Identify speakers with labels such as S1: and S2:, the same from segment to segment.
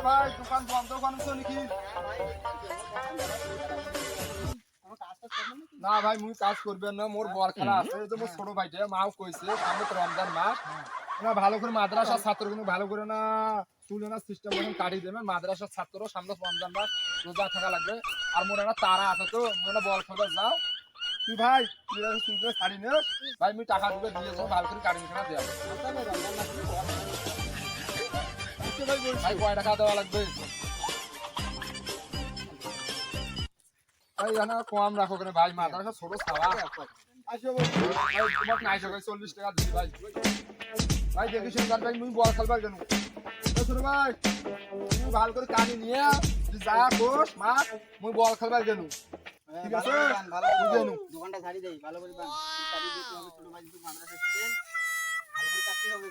S1: হয়েছে ভাই, দোকান বন্ধ, দোকান নাকি? না ভাই, মুই কাজ করবেন না, মোর বর খেলা আছে তো মোর ছোট ভাইটা, মাও কইছে, সামনে তো রমজান মাস। না, ভালো করে মাদ্রাসা ছাত্রগুলো ভালো করে না তুলে না সিস্টেম মতন কাটিয়ে দেবেন, মাদ্রাসার ছাত্র সামনে রমজান মাস, রোজা থাকা লাগবে। আর মোর একটা তারা আছে তো, মোর বল খেলতে যাও। তুই ভাই, তুই শুনতে কাটি নে, ভাই, মুই টাকা দিবে, দিয়ে ভালো করে কাটি না দেওয়া চল্লিশ টাকা দিবি ভাই ভাই ভালো করে কানি নিয়ে যা কোষ মা মুই বল খেলবার কেন ঠিক আছে
S2: দোকানটা ছাড়ি দেই ভালো করে ছোট ভাই কিন্তু মাদ্রাসা স্টুডেন্ট ভালো করে কাটতে হবে।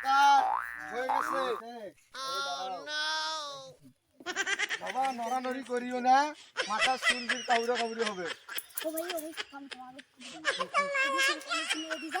S2: বুঝতে
S1: হয়ে গেছে বাবা নড়ানড়ি করিও না মাথা চুলবির কাউরে কাউরে হবে
S3: ভাই ও ভাই কাম তোমার এদিকে এদিকে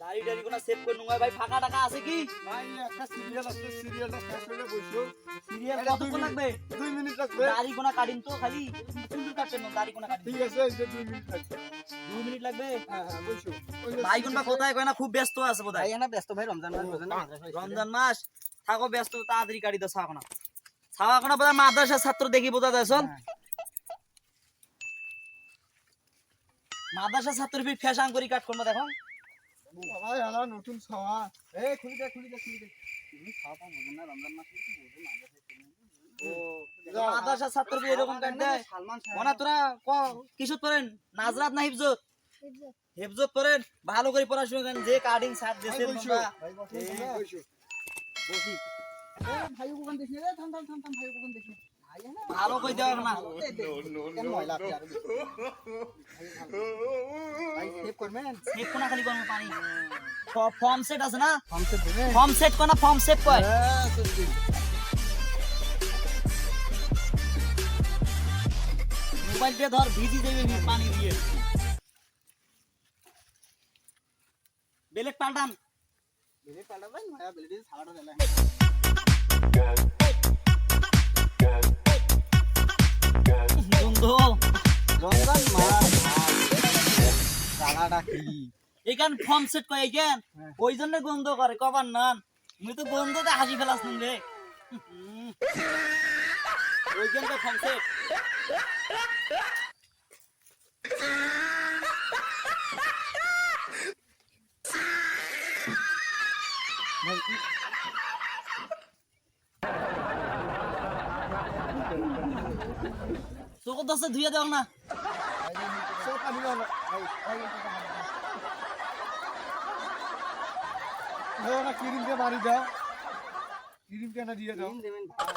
S2: টাড়ি কোনো সেভ করে নুঙ্গা ভাই ফাঁকা টাকা আছে কি
S1: ভাই একটা সিরিয়াল আছে সিরিয়ালটা শেষ হলে বসো
S2: সিরিয়াল
S1: এটা দুই
S2: কতক্ষণ
S1: মিনিট।
S2: লাগবে দাড়ি কোনা কাটিন তো খালি। চুল কাটছেন না দাড়ি কোনা কাটিন
S1: ঠিক আছে এই যে দুই মিনিট লাগবে।
S2: দুই মিনিট লাগবে?
S1: হ্যাঁ হ্যাঁ যে
S2: ভাই কোথায় কয় না খুব ব্যস্ত আছে বোধহয়।
S4: ভাই না ব্যস্ত ভাই রমজান মাস বোঝেন মাদ্রাসা
S2: রমজান মাস। থাকো ব্যস্ত তাড়াতাড়ি গাড়ি দাও ছাওয়া না ছাওয়া কোনা বোধহয় মাদ্রাসার ছাত্র দেখি বোঝা যায় শোন। মাদ্রাসার ছাত্র ফির ফ্যাশন করি কাট করব দেখো।
S1: ভাই আলা নতুন ছাওয়া।
S2: এই খুলি দে খুলি দে খুলি দে। তুমি খাওয়া পাও না রমজান মাস কিন্তু বোঝেন মাদ্রাসা মাদ্রাসার ছাত্র এরকম কাট দেয় মনে তোরা ক- পড়েন? নাজরাত না হিফজত? হেফজত। পড়েন? ভালো করে পড়াশোনা করেন যে কাটিং সার দেশে
S1: ভাই বসো
S2: এই,
S1: বসো।
S2: বসি।
S4: ভাই কোন দেখি রে থাম থাম থাম থাম ভাই কোন দেখি।
S2: ভালো করে দেওয়া না।
S4: ময়লা ভাই সেভ করবেন?
S2: সেট কোনা খালি করব পানি। ফর্ম সেট আছে না? ফর্ম সেট কোনা ফর্ম সেট কয়? মোবাইল দিয়ে ধর ভিজি দেবে নি পানি দিয়ে। বেলেট পাল্টান।
S4: বেলে পাল্টা ভাই নয়া দিয়ে
S2: বন্ধু
S4: কি?
S2: এখান ফর্ম সেট কয় এখান ওই জন্য গন্ধ করে কবার নান। মুই তো গন্ধতে হাসি ফেলাস রে। ওইখান তো ফর্ম তোকে দশে ধুয়ে দেও না।
S1: সব পানি দাও না ভাই ভাই ভাই ওটা ক্রিম দিয়ে দাও ক্রিম কেন দিয়ে দাও
S4: দিন দেবেন ভাই হুম,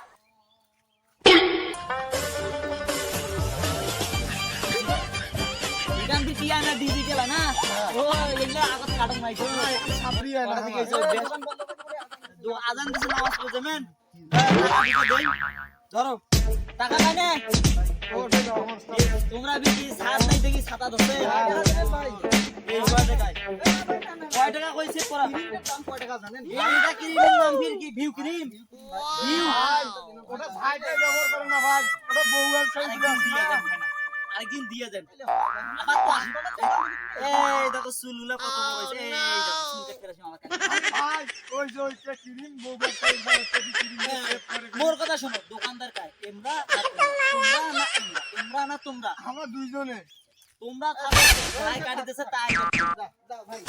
S2: কি আনা ডিজিটাল না? ও এগুলা আগত কাটন নাই তো
S1: ছাপড়ি আয় না
S2: ওরা দিকে
S1: আমার।
S2: এসে বেশ- দো আজান দিছে নামাজ পড়তে মেন ধরো। টাকা নাই না।
S1: ও, না, না, আমার সব-
S2: তোমরা বিকি সাত নাই দেখি ছাতা ধরছে। এই কয় টাকায়? কয় টাকা কইছে পড়া
S4: কয় টাকা জানেন?
S2: এইটা ক্রিমের নাম ফির কি? View cream? ভিউ
S1: ওটা ভাইটাই ব্যবহার করে না ভাই। ওটা বউ সাইজ
S2: আরেকদিন দিয়ে দেন ভাই। এই দেখো চুলগুলা কত বড় হয়েছে এই দেখো চুল কাটতে আসি আমার
S5: ভাই ওই যে ওই যে ক্রিম বউ ব্যবসায়ী ভাই একটা ক্রিম সেভ করে
S2: মোর কথা শোনো দোকানদার কায় এমরা তোমরা না এমরা না তোমরা
S5: আমরা দুইজনে
S2: তোমরা খাবে তাই কাটিতেছে তাই
S4: যাও, ভাই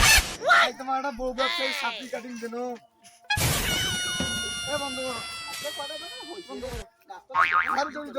S5: ভাই তোমার একটা বউ ব্যবসায়ী সাপটি কাটিং দেন এ বন্ধু?
S4: গাছটা
S5: আর তুমি